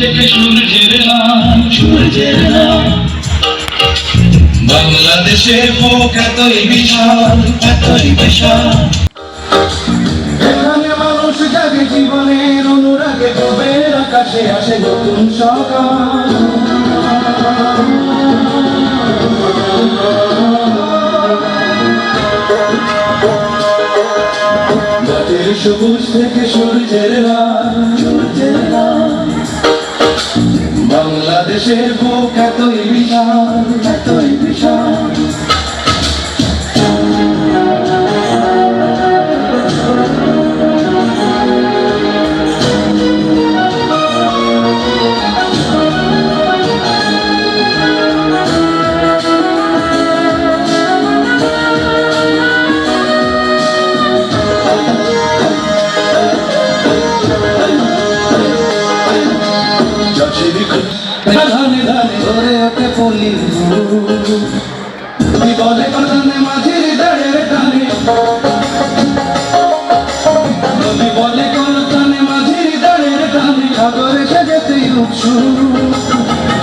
থেকে সূর্যের নাম। সূর্যের নাম বাংলাদেশের মুখ এতই বিশাল এতই বিশাল। মানুষ জাগে জীবনের অনুরাগে কবে আকাশে আসে নতুন সকাল। সবুজ থেকে সূর্যের রাত সূর্যের রাত বাংলাদেশের বুক এতই বিশাল এতই বিশাল। ধরে পলি বিপদে কানে মাঝির দাঁড়ে টানে। কোন টানে মাঝির দাঁড়ে টানে। সাগরে সাজাতে উৎসু।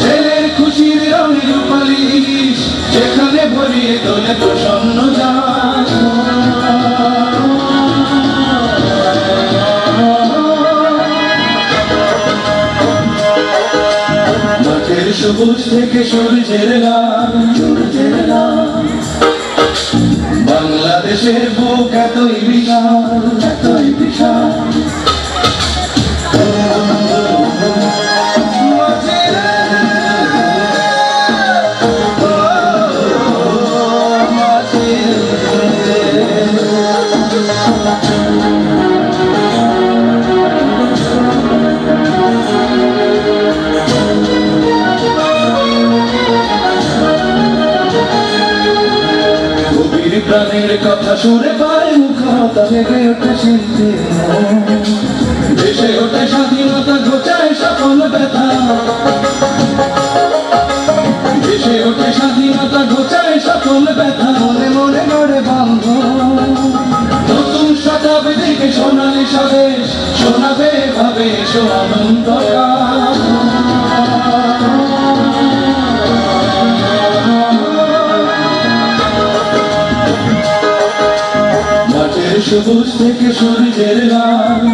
ছেলের খুশির রঙের রূপালি সেখানে ভরিয়ে তোলে প্রসন্ন। সবুজ থেকে সূর্যের লাল বাংলাদেশের বুক এতই বিশাল। এতই বিশাল কবির কথা শুনে পায় মুখতা জেগে ওঠে শিল্পীর মন। দেশে ওঠে স্বাধীনতা, ঘোচায় সকল ব্যথা। দেশে ওঠে স্বাধীনতা, ঘোচায় সকল ব্যথা। মনে মনে গড়ে বান্ধ। নতুন শতাব্দীকে সোনালি স্বদেশ শোনাবে ভাবে এসো সবুজ থেকে সূর্যের লাল।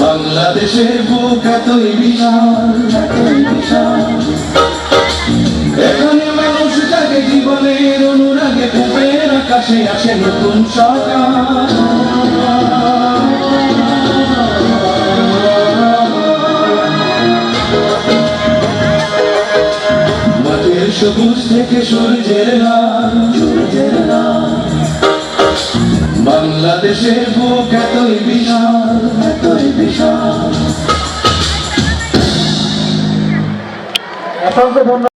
বাংলাদেশের বুক এতই বিশাল। এতই বিশাল এখানে মানুষ জাগে জীবনের অনুরাগে বুকের আকাশে আসে নতুন সকাল। সবুজ থেকে সূর্যের লাল সূর্যের লাল। বাংলাদেশের বুক এতই বিশাল এতই বিশাল। অসংখ্য ধন্যবাদ।